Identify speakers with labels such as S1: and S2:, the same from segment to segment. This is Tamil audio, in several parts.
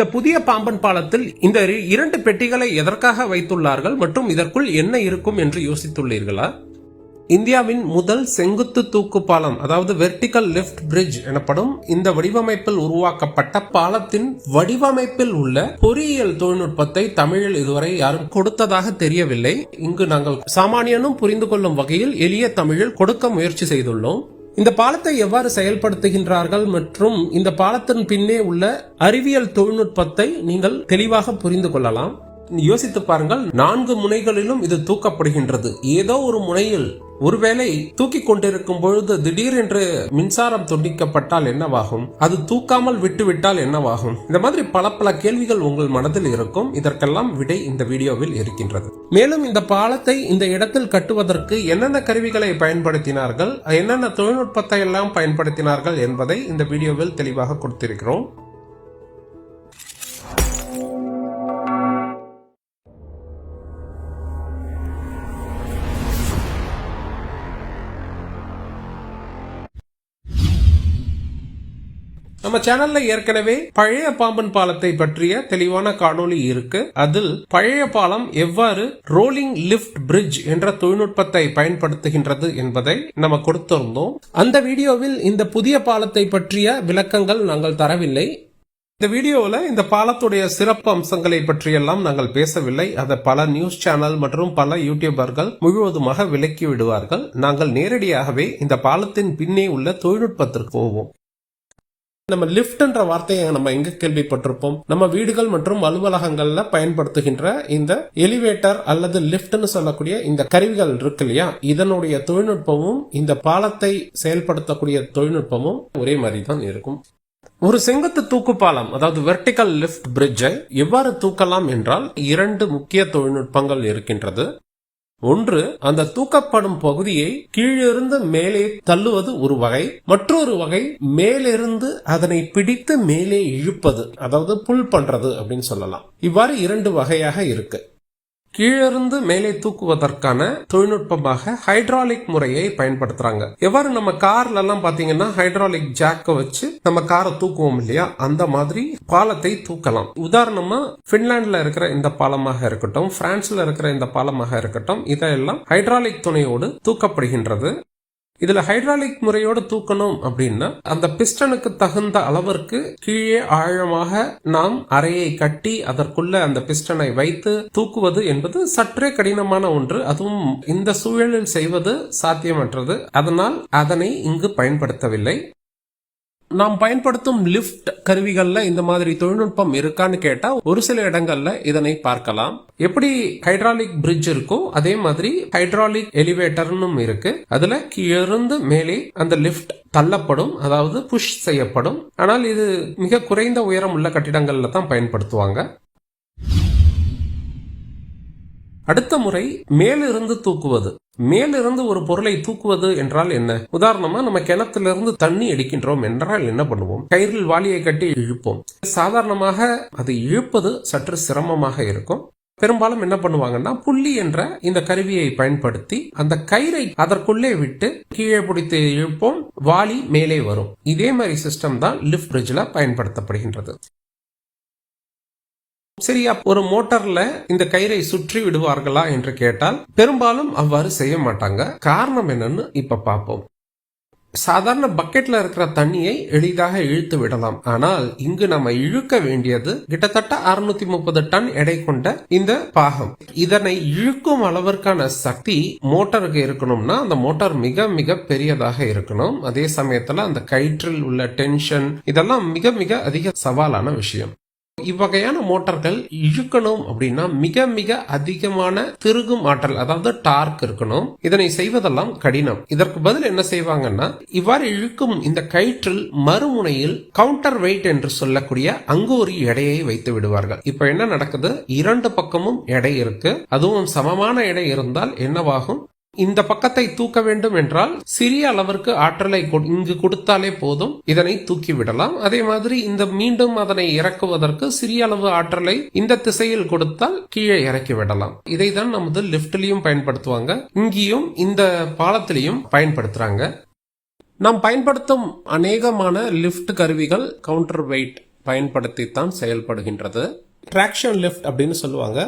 S1: இந்த புதிய பாம்பன் பாலத்தில் இந்த இரண்டு பெட்டிகளை எதற்காக வைத்துள்ளார்கள் மற்றும் இதற்குள் என்ன இருக்கும் என்று யோசித்துள்ளீர்களா? இந்தியாவின் முதல் செங்குத்து தூக்கு பாலம் அதாவது வெர்டிகல் லிஃப்ட் பிரிட்ஜ் எனப்படும் இந்த வடிவமைப்பில் உருவாக்கப்பட்ட பாலத்தின் வடிவமைப்பில் உள்ள பொறியியல் தொழில்நுட்பத்தை தமிழில் இதுவரை யாரும் கொடுத்ததாக தெரியவில்லை. இங்கு நாங்கள் சாமானியனும் புரிந்து கொள்ளும் வகையில் எளிய தமிழில் கொடுக்க முயற்சி செய்துள்ளோம். இந்த பாலத்தை எவ்வாறு செயல்படுத்துகின்றார்கள் மற்றும் இந்த பாலத்தின் பின்னே உள்ள அறிவியல் தொழில்நுட்பத்தை நீங்கள் தெளிவாக புரிந்து கொள்ளலாம். யோசித்து பாருங்கள் நான்கு முனைகளிலும் இது தூக்கப்படுகின்றது. ஏதோ ஒரு முனையில் ஒருவேளை தூக்கி கொண்டிருக்கும் பொழுது திடீரென்று மின்சாரம் துண்டிக்கப்பட்டால் என்னவாகும்? அது தூக்காமல் விட்டுவிட்டால் என்னவாகும்? இந்த மாதிரி பல பல கேள்விகள் உங்கள் மனதில் இருக்கும். இதற்கெல்லாம் விடை இந்த வீடியோவில் இருக்கின்றது. மேலும் இந்த பாலத்தை இந்த இடத்தில் கட்டுவதற்கு என்னென்ன கருவிகளை பயன்படுத்தினார்கள்? என்னென்ன தொழில்நுட்பத்தை எல்லாம் பயன்படுத்தினார்கள் என்பதை இந்த வீடியோவில் தெளிவாக கொடுத்திருக்கிறோம். நம்ம சேனல்ல ஏற்கனவே பழைய பாம்பன் பாலத்தை பற்றிய தெளிவான காணொளி இருக்கு. அதில் பழைய பாலம் எவ்வாறு ரோலிங் லிஃப்ட் பிரிட்ஜ் என்ற தொழில்நுட்பத்தை பயன்படுத்துகின்றது என்பதை நம்ம கொடுத்திருந்தோம். அந்த வீடியோவில் இந்த புதிய பாலத்தை பற்றிய விளக்கங்கள் நாங்கள் தரவில்லை. இந்த வீடியோவில் இந்த பாலத்துடைய சிறப்பு அம்சங்களை பற்றியெல்லாம் நாங்கள் பேசவில்லை. அதை பல நியூஸ் சேனல் மற்றும் பல யூடியூபர்கள் முழுவதுமாக விலக்கி விடுவார்கள். நாங்கள் நேரடியாகவே இந்த பாலத்தின் பின்னே உள்ள தொழில்நுட்பத்திற்கு போவோம். நம்ம லிஃப்ட்ன்ற வார்த்தையை நம்ம எங்க கேள்விப்பட்டிருப்போம்? நம்ம வீடுகள் மற்றும் அலுவலகங்கள்ல பயன்படுத்துகின்ற இந்த எலிவேட்டர் அல்லது லிப்ட்னு சொல்லக்கூடிய இந்த கருவிகள் இருக்கு இல்லையா? இதனுடைய தொழில்நுட்பமும் இந்த பாலத்தை செயல்படுத்தக்கூடிய தொழில்நுட்பமும் ஒரே மாதிரி தான் இருக்கும். ஒரு செங்குத்து தூக்கு பாலம் அதாவது வெர்டிகல் லிஃப்ட் பிரிட்ஜை எவ்வாறு தூக்கலாம் என்றால் இரண்டு முக்கிய தொழில்நுட்பங்கள் இருக்கின்றது. ஒன்று அந்த தூக்கப்படும் பகுதியை கீழிருந்து மேலே தள்ளுவது ஒரு வகை மற்றொரு வகை மேலிருந்து அதனை பிடித்து மேலே இழுப்பது அதாவது புல் பண்றது அப்படின்னு சொல்லலாம். இவ்வாறு இரண்டு வகையாக இருக்கு. கீழிருந்து மேலே தூக்குவதற்கான தொழில்நுட்பமாக ஹைட்ராலிக் முறையை பயன்படுத்துறாங்க. எவ்வாறு நம்ம கார்ல எல்லாம் பாத்தீங்கன்னா ஹைட்ராலிக் ஜாக்க வச்சு நம்ம காரை தூக்குவோம் இல்லையா? அந்த மாதிரி பாலத்தை தூக்கலாம். உதாரணமா பின்லாண்ட்ல இருக்கிற இந்த பாலமாக இருக்கட்டும் பிரான்ஸ்ல இருக்கிற இந்த பாலமாக இருக்கட்டும் இதெல்லாம் ஹைட்ராலிக் துணையோடு தூக்கப்படுகின்றது. இதுல ஹைட்ராலிக் முறையோடு தூக்கணும் அப்படின்னா அந்த பிஸ்டனுக்கு தகுந்த அளவிற்கு கீழே ஆழமாக நாம் அறையை கட்டி அதற்குள்ள அந்த பிஸ்டனை வைத்து தூக்குவது என்பது சற்றே கடினமான ஒன்று. அதுவும் இந்த சூழலில் செய்வது சாத்தியமற்றது. அதனால் அதனை இங்கு பயன்படுத்தவில்லை. நாம் பயன்படுத்தும் லிஃப்ட் கருவிகள்ல இந்த மாதிரி தொழில்நுட்பம் இருக்கான்னு கேட்டா ஒரு சில இடங்கள்ல இதனை பார்க்கலாம். எப்படி ஹைட்ராலிக் பிரிட்ஜ் இருக்கோ அதே மாதிரி ஹைட்ராலிக் எலிவேட்டர்னும் இருக்கு. அதுல கீழிருந்து மேலே அந்த லிஃப்ட் தள்ளப்படும் அதாவது புஷ் செய்யப்படும். ஆனால் இது மிக குறைந்த உயரம் உள்ள கட்டிடங்கள்ல தான் பயன்படுத்துவாங்க. அடுத்த முறை மேலிருந்து தூக்குவது. மேலிருந்து ஒரு பொருளை தூக்குவது என்றால் என்ன? உதாரணமா நம்ம கிணத்திலிருந்து தண்ணி அடிக்கின்றோம் என்றால் என்ன பண்ணுவோம்? கயிறில் வாளியை கட்டி இழுப்போம். சாதாரணமாக அது இழுப்பது சற்று சிரமமாக இருக்கும். பெரும்பாலும் என்ன பண்ணுவாங்கன்னா புள்ளி என்ற இந்த கருவியை பயன்படுத்தி அந்த கயிறை அதற்குள்ளே விட்டு கீழே பிடித்து இழுப்போம். வாளி மேலே வரும். இதே மாதிரி சிஸ்டம் தான் லிஃப்ட் பிரிட்ஜில் பயன்படுத்தப்படுகின்றது. சரி ஒரு மோட்டார்ல இந்த கயிறை சுற்றி விடுவார்களா என்று கேட்டால் பெரும்பாலும் அவ்வாறு செய்ய மாட்டாங்க. காரணம் என்னன்னு இப்ப பார்ப்போம். சாதாரண பக்கெட்ல இருக்கிற தண்ணியை எளிதாக இழுத்து விடலாம். ஆனால் இங்கு நம்ம இழுக்க வேண்டியது கிட்டத்தட்ட அறுநூத்தி முப்பது டன் எடை கொண்ட இந்த பாகம். இதனை இழுக்கும் அளவிற்கான சக்தி மோட்டருக்கு இருக்கணும்னா அந்த மோட்டார் மிக மிக பெரியதாக இருக்கணும். அதே சமயத்துல அந்த கயிற்றில் உள்ள டென்ஷன் இதெல்லாம் மிக மிக அதிக சவாலான விஷயம். இவ்வகையான மோட்டார்கள் இழுக்கணும் அப்படின்னா மிக மிக அதிகமான திருகும் ஆற்றல் அதாவது டார்க் இருக்கணும். இதனை செய்வதெல்லாம் கடினம். இதற்கு பதில் என்ன செய்வாங்கன்னா இவ்வாறு இழுக்கும் இந்த கயிற்றில் மறுமுனையில் கவுண்டர் வெயிட் என்று சொல்லக்கூடிய அங்கு ஒரு எடையை வைத்து விடுவார்கள். இப்ப என்ன நடக்குது? இரண்டு பக்கமும் எடை இருக்கு. அதுவும் சமமான எடை இருந்தால் என்னவாகும்? இந்த பக்கத்தை தூக்க வேண்டும் என்றால் சிறிய அளவிற்கு ஆற்றலை இங்கு கொடுத்தாலே போதும். இதனை தூக்கி விடலாம். அதே மாதிரி இந்த மீண்டும் அதனை இறக்குவதற்கு சிறிய அளவு ஆற்றலை இந்த திசையில் கொடுத்தால் கீழே இறக்கி விடலாம். இதை தான் நமது லிப்ட்லயும் பயன்படுத்துவாங்க. இங்கேயும் இந்த பாலத்திலையும் பயன்படுத்துறாங்க. நாம் பயன்படுத்தும் அநேகமான லிஃப்ட் கருவிகள் கவுண்டர் வெயிட் பயன்படுத்தித்தான் செயல்படுகின்றது. ட்ராக்ஷன் லிஃப்ட் அப்படின்னு சொல்லுவாங்க.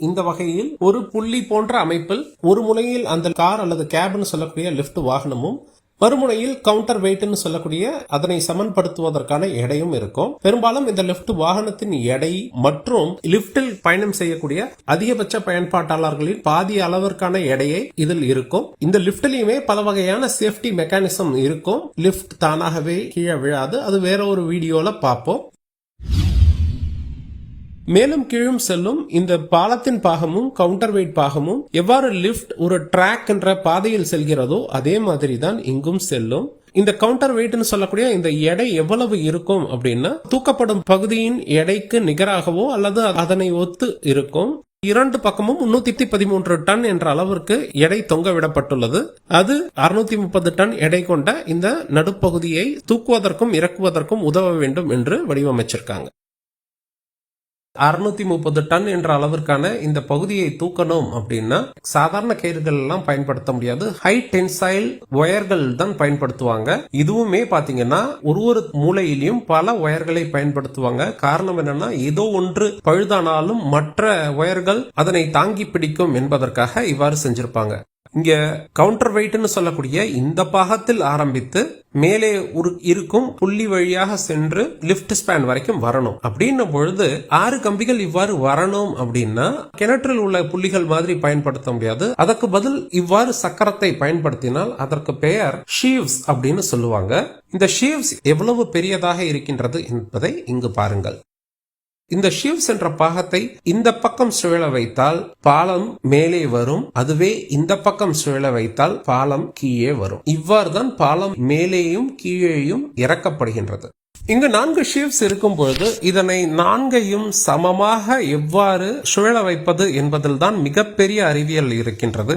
S1: இந்த வகையில் ஒரு புள்ளி போன்ற அமைப்பில் ஒரு முனையில் அந்த கார் அல்லது கேப்னு சொல்லக்கூடிய லிப்ட் வாகனமும் மறுமுனையில் கவுண்டர் வெயிட்னு சொல்லக்கூடிய அதனை சமன்படுத்துவதற்கான எடையும் இருக்கும். பெரும்பாலும் இந்த லிப்ட் வாகனத்தின் எடை மற்றும் லிப்டில் பயணம் செய்யக்கூடிய அதிகபட்ச பயன்பாட்டாளர்களின் பாதி அளவிற்கான எடையை இதில் இருக்கும். இந்த லிஃப்ட்லயுமே பல வகையான சேஃப்டி மெக்கானிசம் இருக்கும். லிஃப்ட் தானாகவே கீழே விழாது. அது வேற ஒரு வீடியோல பார்ப்போம். மேலும் கீழும் செல்லும் இந்த பாலத்தின் பாகமும் கவுண்டர் வெயிட் பாகமும் எவ்வாறு லிஃப்ட் ஒரு ட்ராக் என்ற பாதையில் செல்கிறதோ அதே மாதிரி தான் இங்கும் செல்லும். இந்த கவுண்டர் வெயிட்னு சொல்லக்கூடிய இந்த எடை எவ்வளவு இருக்கும் அப்படின்னா தூக்கப்படும் பகுதியின் எடைக்கு நிகராகவோ அல்லது அதனை ஒத்து இருக்கும். இரண்டு பக்கமும் முன்னூத்தி பதிமூன்று டன் என்ற அளவிற்கு எடை தொங்க விடப்பட்டுள்ளது. அது அறுநூத்தி முப்பது டன் எடை கொண்ட இந்த நடுப்பகுதியை தூக்குவதற்கும் இறக்குவதற்கும் உதவ வேண்டும் என்று வடிவமைச்சிருக்காங்க. அறுநூத்தி முப்பது டன் என்ற அளவிற்கான இந்த பகுதியை தூக்கணும் அப்படின்னா சாதாரண கயிறுகள் எல்லாம் பயன்படுத்த முடியாது. ஹை டென்சைல் ஒயர்கள் தான் பயன்படுத்துவாங்க. இதுவுமே பாத்தீங்கன்னா ஒரு ஒரு மூலையிலையும் பல ஒயர்களை பயன்படுத்துவாங்க. காரணம் என்னன்னா ஏதோ ஒன்று பழுதானாலும் மற்ற ஒயர்கள் அதனை தாங்கி பிடிக்கும் என்பதற்காக இவ்வாறு செஞ்சிருப்பாங்க. இங்க கவுண்டர் வெயிட்னு சொல்லக்கூடிய இந்த பாகத்தில் ஆரம்பித்து மேலே ஒரு இருக்கும் புள்ளி வழியாக சென்று லிஃப்ட் ஸ்பேன் வரைக்கும் வரணும். அப்படின்ன பொழுது ஆறு கம்பிகள் இவ்வாறு வரணும் அப்படின்னா கிணற்றில் உள்ள புள்ளிகள் மாதிரி பயன்படுத்த முடியாது. அதற்கு பதில் இவ்வாறு சக்கரத்தை பயன்படுத்தினால் அதற்கு பெயர் ஷீவ்ஸ் அப்படின்னு சொல்லுவாங்க. இந்த ஷீவ்ஸ் எவ்வளவு பெரியதாக இருக்கின்றது என்பதை இங்கு பாருங்கள். இந்த ஷிவ்ஸ் என்ற பாகத்தை இந்த பக்கம் சுழல வைத்தால் பாலம் மேலே வரும். அதுவே இந்த பக்கம் சுழல வைத்தால் பாலம் கீழே வரும். இவ்வாறு தான் பாலம் மேலேயும் கீழேயும் இறக்கப்படுகின்றது. இங்கு நான்கு ஷீவ்ஸ் இருக்கும் பொழுது இதனை நான்கையும் சமமாக எவ்வாறு சுழல வைப்பது என்பதில் தான் மிகப்பெரிய அறிவியல் இருக்கின்றது.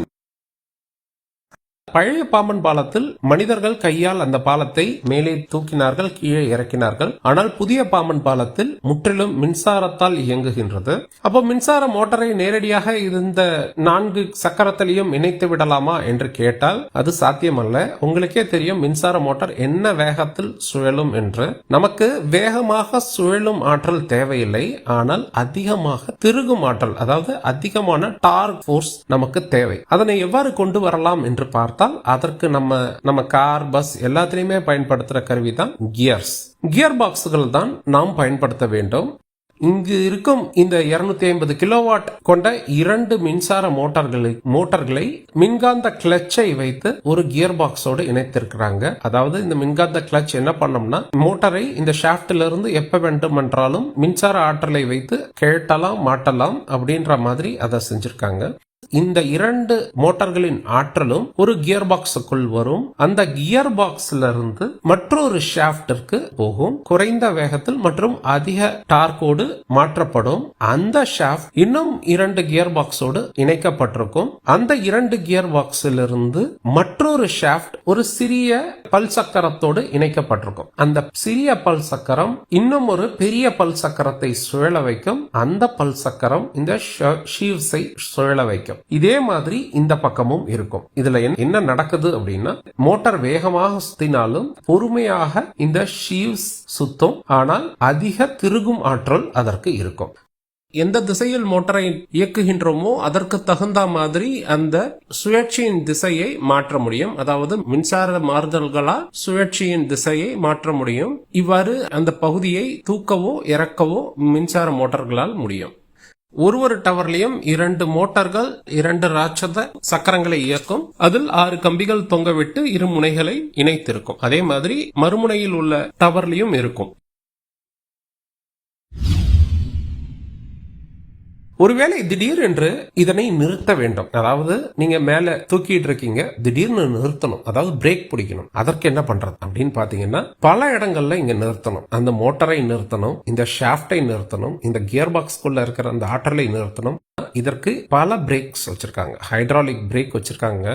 S1: பழைய பாம்பன் பாலத்தில் மனிதர்கள் கையால் அந்த பாலத்தை மேலே தூக்கினார்கள் கீழே இறக்கினார்கள். ஆனால் புதிய பாம்பன் பாலத்தில் முற்றிலும் மின்சாரத்தால் இயங்குகின்றது. அப்போ மின்சார மோட்டரை நேரடியாக இந்த நான்கு சக்கரத்திலையும் இணைத்து விடலாமா என்று கேட்டால் அது சாத்தியமல்ல. உங்களுக்கே தெரியும் மின்சார மோட்டார் என்ன வேகத்தில் சுழலும் என்று. நமக்கு வேகமாக சுழலும் ஆற்றல் தேவையில்லை. ஆனால் அதிகமாக திருகும் ஆற்றல் அதாவது அதிகமான டார்க் ஃபோர்ஸ் நமக்கு தேவை. அதனை எவ்வாறு கொண்டு வரலாம் என்று பார்த்தால் அதற்கு நம்ம நம்ம கார் பஸ் எல்லாத்திலையுமே பயன்படுத்துற கருவி தான் கியர்ஸ். கியர் பாக்ஸுகள் தான் நாம் பயன்படுத்த வேண்டும். இங்கு இருக்கும் இந்த 250 ஐம்பது கிலோவாட் கொண்ட இரண்டு மின்சார மோட்டார்களை மோட்டார்களை மின்காந்த கிளச்சை வைத்து ஒரு கியர் பாக்ஸோடு இணைத்திருக்கிறாங்க. அதாவது இந்த மின்காந்த கிளச் என்ன பண்ணோம்னா மோட்டாரை இந்த ஷாஃப்ட்ல இருந்து எப்ப வேண்டுமென்றாலும் மின்சார ஆற்றலை வைத்து கேட்டலாம் மாட்டலாம் அப்படின்ற மாதிரி அதை செஞ்சிருக்காங்க. இந்த இரண்டு மோட்டார்களின் ஆற்றலும் ஒரு கியர் பாக்ஸுக்குள் வரும். அந்த கியர் பாக்ஸ்ல இருந்து மற்றொரு ஷாஃப்டிற்கு போகும். குறைந்த வேகத்தில் மற்றும் அதிக டார்க்கோடு மாற்றப்படும். அந்த ஷாஃப்ட் இன்னும் இரண்டு கியர் பாக்ஸோடு இணைக்கப்பட்டிருக்கும். அந்த இரண்டு கியர் பாக்ஸில் இருந்து மற்றொரு ஷாஃப்ட் ஒரு சிறிய பல் சக்கரத்தோடு இணைக்கப்பட்டிருக்கும். அந்த சிறிய பல் சக்கரம் இன்னும் ஒரு பெரிய பல் சக்கரத்தை சுழல வைக்கும். அந்த பல் சக்கரம் இந்த ஷீவ்ஸை சுழல வைக்கும். இதே மாதிரி இந்த பக்கமும் இருக்கும். இதுல என்ன- நடக்குது அப்படின்னா மோட்டார் வேகமாக சுத்தினாலும் பொறுமையாக இந்த ஷீவ்ஸ் சுத்தும். ஆனால் அதிக திருகும் ஆற்றல் அதற்கு இருக்கும். எந்த திசையில் மோட்டரை இயக்குகின்றோமோ அதற்கு தகுந்த மாதிரி அந்த சுழற்சியின் திசையை மாற்ற முடியும். அதாவது மின்சார மாறுதல்களால் சுழற்சியின் திசையை மாற்ற முடியும். இவ்வாறு அந்த பகுதியை தூக்கவோ இறக்கவோ மின்சார மோட்டார்களால் முடியும். ஒரு ஒரு டவர்லயும் இரண்டு மோட்டார்கள் இரண்டு ராட்சத சக்கரங்களை இயக்கும். அதில் ஆறு கம்பிகள் தொங்கவிட்டு இரு முனைகளை இணைத்திருக்கும். அதே மாதிரி மறுமுனையில் உள்ள டவர்லயும் இருக்கும். ஒருவேளை திடீர் என்று இதனை நிறுத்த வேண்டும். அதாவது நீங்க மேல தூக்கிட்டு இருக்கீங்க திடீர்னு நிறுத்தணும். அதாவது பிரேக் பிடிக்கணும். அதற்கு என்ன பண்றது? அப்படின்னு பாத்தீங்கன்னா பல இடங்கள்ல இங்க நிறுத்தணும். அந்த மோட்டரை நிறுத்தணும் இந்த ஷாஃப்டை நிறுத்தணும் இந்த கியர் பாக்ஸ்குள்ள இருக்கிற அந்த ஆற்றலை நிறுத்தணும். இதற்கு பல பிரேக்ஸ் வச்சிருக்காங்க. ஹைட்ராலிக் பிரேக் வச்சிருக்காங்க.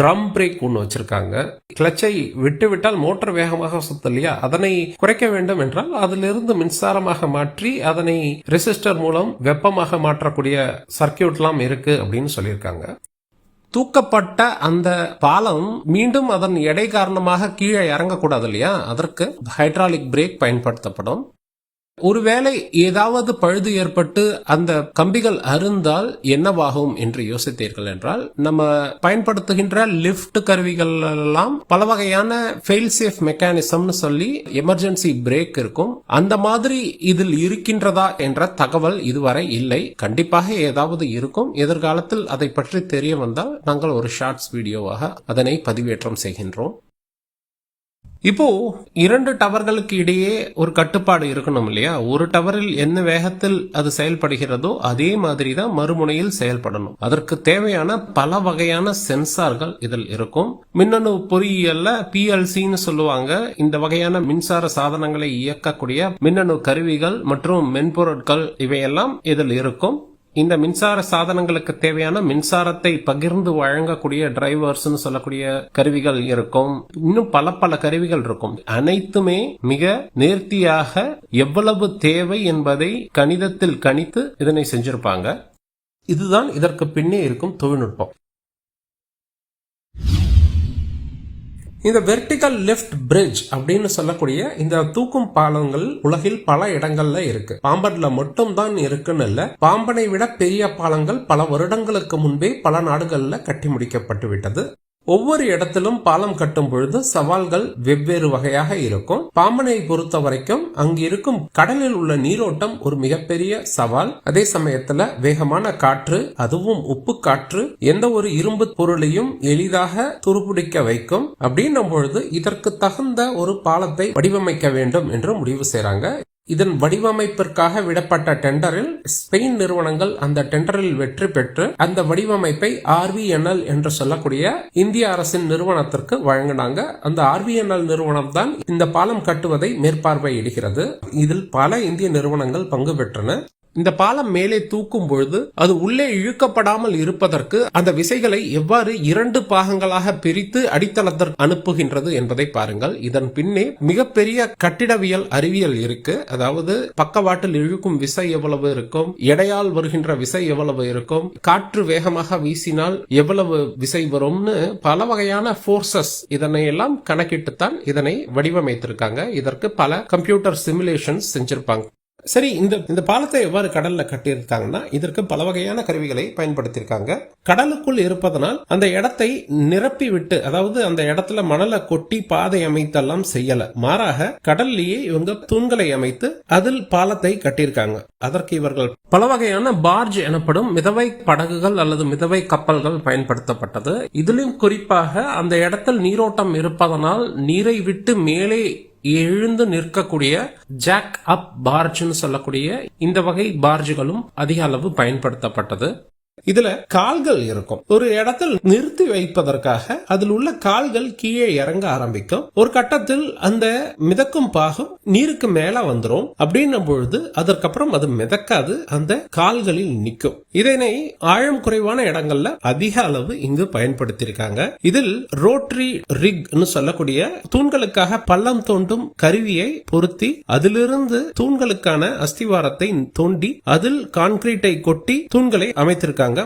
S1: ட்ரம் பிரேக் ஒன்று வச்சிருக்காங்க. கிளச்சை விட்டு விட்டால் மோட்டர் வேகமாக சுத்த இல்லையா? அதனை குறைக்க வேண்டும் என்றால் அதிலிருந்து மின்சாரமாக மாற்றி அதனை ரெசிஸ்டர் மூலம் வெப்பமாக மாற்றக்கூடிய சர்க்கியூட்லாம் இருக்கு அப்படின்னு சொல்லியிருக்காங்க. தூக்கப்பட்ட அந்த பாலம் மீண்டும் அதன் எடை காரணமாக கீழே இறங்கக்கூடாது இல்லையா? அதற்கு ஹைட்ராலிக் பிரேக் பயன்படுத்தப்படும். ஒருவேளை ஏதாவது பழுது ஏற்பட்டு அந்த கம்பிகள் அருந்தால் என்னவாகும் என்று யோசித்தீர்கள் என்றால் நம்ம பயன்படுத்துகின்ற லிஃப்ட் கருவிகள் எல்லாம் பல வகையான ஃபெயில் சேஃப் மெக்கானிசம்னு சொல்லி எமர்ஜென்சி பிரேக் இருக்கும். அந்த மாதிரி இதில் இருக்கின்றதா என்ற தகவல் இதுவரை இல்லை. கண்டிப்பாக ஏதாவது இருக்கும். எதிர்காலத்தில் அதை பற்றி தெரிய வந்தால் நாங்கள் ஒரு ஷார்ட்ஸ் வீடியோவாக அதனை பதிவேற்றம் செய்கின்றோம். இப்போ இரண்டு டவர்களுக்கு இடையே ஒரு கட்டுப்பாடு இருக்கணும் இல்லையா? ஒரு டவரில் என்ன வேகத்தில் அது செயல்படுகிறதோ அதே மாதிரி தான் மறுமுனையில் செயல்படணும். அதற்கு தேவையான பல வகையான சென்சார்கள் இதில் இருக்கும். மின்னணு பொறியியல்ல பிஎல்சின்னு சொல்லுவாங்க. இந்த வகையான மின்சார சாதனங்களை இயக்கக்கூடிய மின்னணு கருவிகள் மற்றும் மென்பொருட்கள் இவையெல்லாம் இதில் இருக்கும். இந்த மின்சார சாதனங்களுக்கு தேவையான மின்சாரத்தை பகிர்ந்து வழங்கக்கூடிய டிரைவர்ஸ்னு சொல்லக்கூடிய கருவிகள் இருக்கும். இன்னும் பல பல கருவிகள் இருக்கும். அனைத்துமே மிக நேர்த்தியாக எவ்வளவு தேவை என்பதை கணிதத்தில் கணித்து இதனை செஞ்சிருப்பாங்க. இதுதான் இதற்கு பின்னே இருக்கும் தொழில்நுட்பம். இந்த வெர்டிகல் லிஃப்ட் பிரிட்ஜ் அப்படின்னு சொல்லக்கூடிய இந்த தூக்கும் பாலங்கள் உலகில் பல இடங்கள்ல இருக்கு. பாம்பன்ல மட்டும் தான் இருக்குன்னு இல்ல. பாம்பனை விட பெரிய பாலங்கள் பல வருடங்களுக்கு முன்பே பல நாடுகள்ல கட்டி முடிக்கப்பட்டு விட்டது. ஒவ்வொரு இடத்திலும் பாலம் கட்டும் பொழுது சவால்கள் வெவ்வேறு வகையாக இருக்கும். பாம்பனை பொறுத்த வரைக்கும் அங்கு இருக்கும் கடலில் உள்ள நீரோட்டம் ஒரு மிகப்பெரிய சவால். அதே சமயத்துல வேகமான காற்று அதுவும் உப்பு காற்று எந்த ஒரு இரும்பு பொருளையும் எளிதாக துருபிடிக்க வைக்கும். அப்படின்னும் பொழுது இதற்கு தகுந்த ஒரு பாலத்தை வடிவமைக்க வேண்டும் என்று முடிவு செய்றாங்க. இதன் வடிவமைப்பிற்காக விடப்பட்ட டெண்டரில் ஸ்பெயின் நிறுவனங்கள் அந்த டெண்டரில் வெற்றி பெற்று அந்த வடிவமைப்பை ஆர்விஎன்எல் என்று சொல்லக்கூடிய இந்திய அரசின் நிறுவனத்திற்கு வழங்கினாங்க. அந்த ஆர்விஎன்எல் நிறுவனம் தான் இந்த பாலம் கட்டுவதை மேற்பார்வையிடுகிறது. இதில் பல இந்திய நிறுவனங்கள் பங்கு பெற்றன. இந்த பாலம் மேலே தூக்கும் பொழுது அது உள்ளே இழுக்கப்படாமல் இருப்பதற்கு அந்த விசைகளை எவ்வாறு இரண்டு பாகங்களாக பிரித்து அடித்தளத்திற்கு அனுப்புகின்றது என்பதை பாருங்கள். இதன் பின்னே மிகப்பெரிய கட்டிடவியல் அறிவியல் இருக்கு. அதாவது பக்கவாட்டில் இழுக்கும் விசை எவ்வளவு இருக்கும்? எடையால் வருகின்ற விசை எவ்வளவு இருக்கும்? காற்று வேகமாக வீசினால் எவ்வளவு விசை வரும்னு பல வகையான போர்சஸ் இதனை எல்லாம் கணக்கிட்டுத்தான் இதனை வடிவமைத்திருக்காங்க. இதற்கு பல கம்ப்யூட்டர் சிமுலேஷன்ஸ் செஞ்சிருப்பாங்க. சரி இந்த இந்த பாலத்தை எவ்வாறு கடல்ல கட்டியிருக்காங்கன்னா இதற்கு பல வகையான கருவிகளை பயன்படுத்தியிருக்காங்க. கடலுக்குள் இருப்பதனால் அந்த இடத்தை நிரப்பி விட்டு அதாவது அந்த இடத்துல மணலை கொட்டி பாதை அமைத்தெல்லாம் செய்யல. மாறாக கடல்லேயே இவங்க தூண்களை அமைத்து அதில் பாலத்தை கட்டியிருக்காங்க. அதற்கு இவர்கள் பல வகையான பார்ஜ் எனப்படும் மிதவை படகுகள் அல்லது மிதவை கப்பல்கள் பயன்படுத்தப்பட்டது. இதிலும் குறிப்பாக அந்த இடத்தில் நீரோட்டம் இருப்பதனால் நீரை விட்டு மேலே எழுந்து நிற்கக்கூடிய ஜாக் அப் பார்ஜ்னு சொல்லக்கூடிய இந்த வகை பார்ஜுகளும் அதிக அளவு பயன்படுத்தப்பட்டது. இதுல கால்கள் இருக்கும். ஒரு இடத்தில் நிறுத்தி வைப்பதற்காக அதில் உள்ள கால்கள் கீழே இறங்க ஆரம்பிக்கும். ஒரு கட்டத்தில் அந்த மிதக்கும் பாகம் நீருக்கு மேல வந்துரும். அப்படின்னும் பொழுது அதற்கப்புறம் அது மிதக்காது அந்த கால்களில் நிற்கும். இதனை ஆழம் குறைவான இடங்கள்ல அதிக அளவு இங்கு பயன்படுத்தியிருக்காங்க. இதில் ரோட்ரி ரிக் சொல்லக்கூடிய தூண்களுக்காக பள்ளம் தோண்டும் கருவியை பொருத்தி அதிலிருந்து தூண்களுக்கான அஸ்திவாரத்தை தோண்டி அதில் கான்கிரீட்டை கொட்டி தூண்களை அமைத்திருக்காங்க.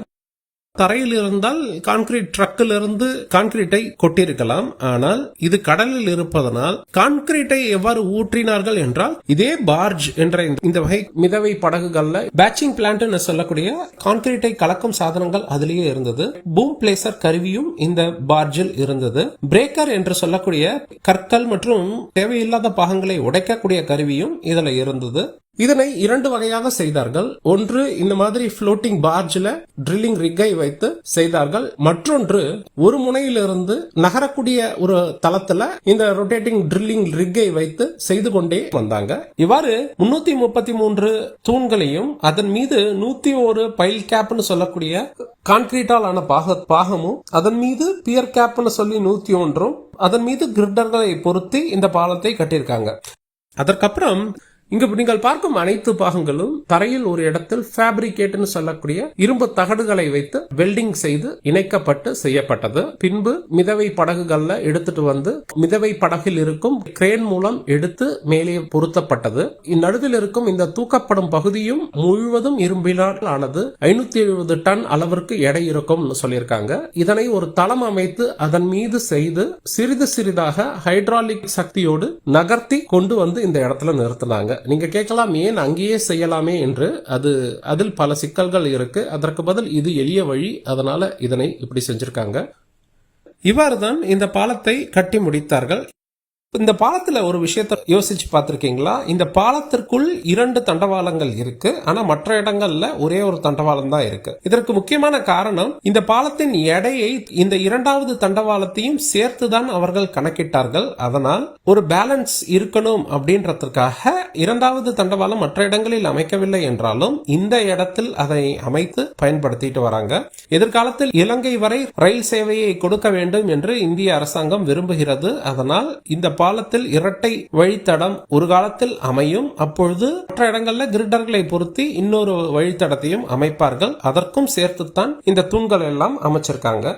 S1: தரையில் இருந்தால் கான்கிரீட் ட்ரக்கில் இருந்து கான்கிரீட்டை கொட்டியிருக்கலாம். ஆனால் இது கடலில் இருப்பதனால் கான்கிரீட்டை எவ்வாறு ஊற்றினார்கள் என்றால் இதே பார்ஜ் என்ற இந்த- வகை மிதவை படகுகள்ல பேட்சிங் பிளான்ட் சொல்லக்கூடிய கான்கிரீட்டை கலக்கும் சாதனங்கள் அதிலேயே இருந்தது. பூம் பிளேசர் கருவியும் இந்த பார்ஜில் இருந்தது. பிரேக்கர் என்று சொல்லக்கூடிய கற்கள் மற்றும் தேவையில்லாத பாகங்களை உடைக்கக்கூடிய கருவியும் இதுல இருந்தது. இதனை இரண்டு வகையாக செய்தார்கள். ஒன்று இந்த மாதிரி ஃப்ளோட்டிங் பார்ஜில் ட்ரில்லிங் ரிக்கை வைத்து செய்தார்கள். மற்றொன்று ஒரு முனையிலிருந்து நகரக்கூடிய ஒரு தளத்துல இந்த ரொட்டேட்டிங் ட்ரில்லிங் ரிக்கை வைத்து செய்து கொண்டே வந்தாங்க. இவ்வாறு முன்னூத்தி முப்பத்தி மூன்று தூண்களையும் அதன் மீது நூத்தி ஒரு பைல் கேப்னு சொல்லக்கூடிய கான்கிரீட்டால் ஆன பாக பாகமும் அதன் மீது பியர் கேப்னு சொல்லி நூத்தி ஒன்றும் அதன் மீது கிரிட்டர்களை பொருத்தி இந்த பாலத்தை கட்டியிருக்காங்க. அதற்கப்புறம் இங்கு நீங்கள் பார்க்கும் அனைத்து பாகங்களும் தரையில் ஒரு இடத்தில் ஃபேப்ரிகேட்னு சொல்லக்கூடிய இரும்பு தகடுகளை வைத்து வெல்டிங் செய்து இணைக்கப்பட்டு செய்யப்பட்டது. பின்பு மிதவை படகுகள்ல எடுத்துட்டு வந்து மிதவை படகில் இருக்கும் கிரேன் மூலம் எடுத்து மேலே பொருத்தப்பட்டது. இந்நடுவில் இருக்கும் இந்த தூக்கப்படும் பகுதியும் முழுவதும் இரும்பினால் ஆனது ஐநூத்தி எழுபது டன் அளவிற்கு எடை இருக்கும் சொல்லியிருக்காங்க. இதனை ஒரு தளம் அமைத்து அதன் மீது செய்து சிறிது சிறிதாக ஹைட்ராலிக் சக்தியோடு நகர்த்தி கொண்டு வந்து இந்த இடத்துல நிறுத்தினாங்க. செய்யறாங்க நீங்க கேட்கலாம் ஏன் அங்கேயே செய்யலாமே என்று. அது அதில் பல சிக்கல்கள் இருக்கு. அதற்கு பதில் இது எளிய வழி. அதனால இதனை இப்படி செஞ்சிருக்காங்க. இவ்வாறு தான் இந்த பாலத்தை கட்டி முடித்தார்கள். இந்த பாலத்தில் ஒரு விஷயத்த யோசிச்சு பார்த்துருக்கீங்களா? இந்த பாலத்திற்குள் இரண்டு தண்டவாளங்கள் இருக்கு. ஆனா மற்ற இடங்கள்ல ஒரே ஒரு தண்டவாளம் தான் இருக்கு. இதற்கு முக்கியமான காரணம் இந்த பாலத்தின் எடையை இந்த இரண்டாவது தண்டவாளத்தையும் சேர்த்து தான் அவர்கள் கணக்கிட்டார்கள். அதனால் ஒரு பேலன்ஸ் இருக்கணும் அப்படின்றதற்காக இரண்டாவது தண்டவாளம் மற்ற இடங்களில் அமைக்கவில்லை என்றாலும் இந்த இடத்தில் அதை அமைத்து பயன்படுத்திட்டு வராங்க. எதிர்காலத்தில் இலங்கை வரை ரயில் சேவையை கொடுக்க வேண்டும் என்று இந்திய அரசாங்கம் விரும்புகிறது. அதனால் இந்த பாலத்தில் இரட்டை வழித்தடம் ஒரு காலத்தில் அமையும். அப்பொழுது மற்ற இடங்கள்ல கிரிடர்களை பொருத்தி இன்னொரு வழித்தடத்தையும் அமைப்பார்கள். அதற்கும் சேர்த்துத்தான் இந்த தூண்கள் எல்லாம் அமைச்சிருக்காங்க.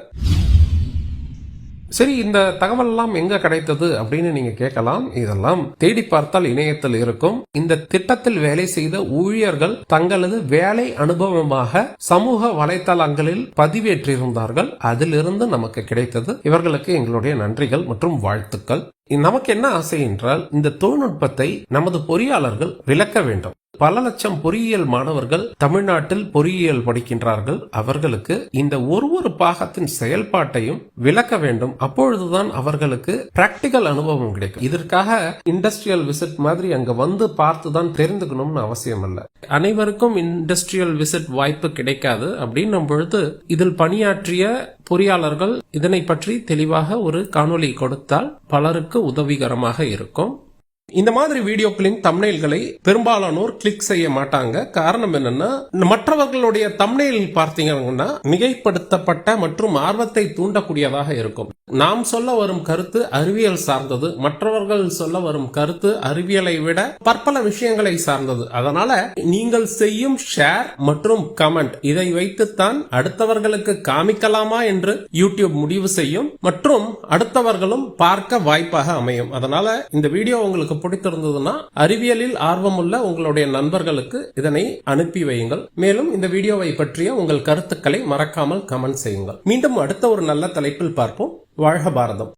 S1: சரி இந்த தகவல் எல்லாம் எங்க கிடைத்தது அப்படின்னு நீங்க கேட்கலாம். இதெல்லாம் தேடி பார்த்தால் இணையத்தில் இருக்கும். இந்த திட்டத்தில் வேலை செய்த ஊழியர்கள் தங்களது வேலை அனுபவமாக சமூக வலைத்தளங்களில் பதிவேற்றிருந்தார்கள். அதிலிருந்து நமக்கு கிடைத்தது. இவர்களுக்கு எங்களுடைய நன்றிகள் மற்றும் வாழ்த்துக்கள். நமக்கு என்ன ஆசை என்றால் இந்த தொழில்நுட்பத்தை நமது பொறியாளர்கள் விளக்க வேண்டும். பல லட்சம் பொறியியல் மாணவர்கள் தமிழ்நாட்டில் பொறியியல் படிக்கின்றார்கள். அவர்களுக்கு இந்த ஒரு ஒரு பாகத்தின் செயல்பாட்டையும் விளக்க வேண்டும். அப்பொழுதுதான் அவர்களுக்கு பிராக்டிக்கல் அனுபவம் கிடைக்கும். இதற்காக இண்டஸ்ட்ரியல் விசிட் மாதிரி அங்க வந்து பார்த்து தான் தெரிந்துக்கணும்னு அவசியம் இல்லை. அனைவருக்கும் இண்டஸ்ட்ரியல் விசிட் வாய்ப்பு கிடைக்காது. அப்படின்னும் பொழுது இதில் பணியாற்றிய பொறியாளர்கள் இதனை பற்றி தெளிவாக ஒரு காணொளி கொடுத்தால் பலருக்கு உதவிகரமாக இருக்கும். இந்த மாதிரி வீடியோக்களின் தம்னைல்களை பெரும்பாலானோர் கிளிக் செய்ய மாட்டாங்க. காரணம் என்னன்னா மற்றவர்களுடைய தம்னைல் பார்த்தீங்கன்னா மிகைப்படுத்தப்பட்ட மற்றும் ஆர்வத்தை தூண்டக்கூடியதாக இருக்கும். நாம் சொல்ல வரும் கருத்து அறிவியல் சார்ந்தது மற்றவர்கள் சொல்ல வரும் கருத்து அறிவியலை விட பற்பல விஷயங்களை சார்ந்தது. அதனால நீங்கள் செய்யும் ஷேர் மற்றும் கமெண்ட் இதை வைத்துத்தான் அடுத்தவர்களுக்கு காமிக்கலாமா என்று யூடியூப் முடிவு செய்யும் மற்றும் அடுத்தவர்களும் பார்க்க வாய்ப்பாக அமையும். அதனால இந்த வீடியோ உங்களுக்கு உங்களுக்கு பிடித்திருந்ததுன்னா அறிவியலில் ஆர்வமுள்ள உங்களுடைய நண்பர்களுக்கு இதனை அனுப்பி வையுங்கள். மேலும் இந்த வீடியோவை பற்றிய உங்கள் கருத்துக்களை மறக்காமல் கமெண்ட் செய்யுங்கள். மீண்டும் அடுத்த ஒரு நல்ல தலைப்பில் பார்ப்போம். வாழ்க பாரதம்.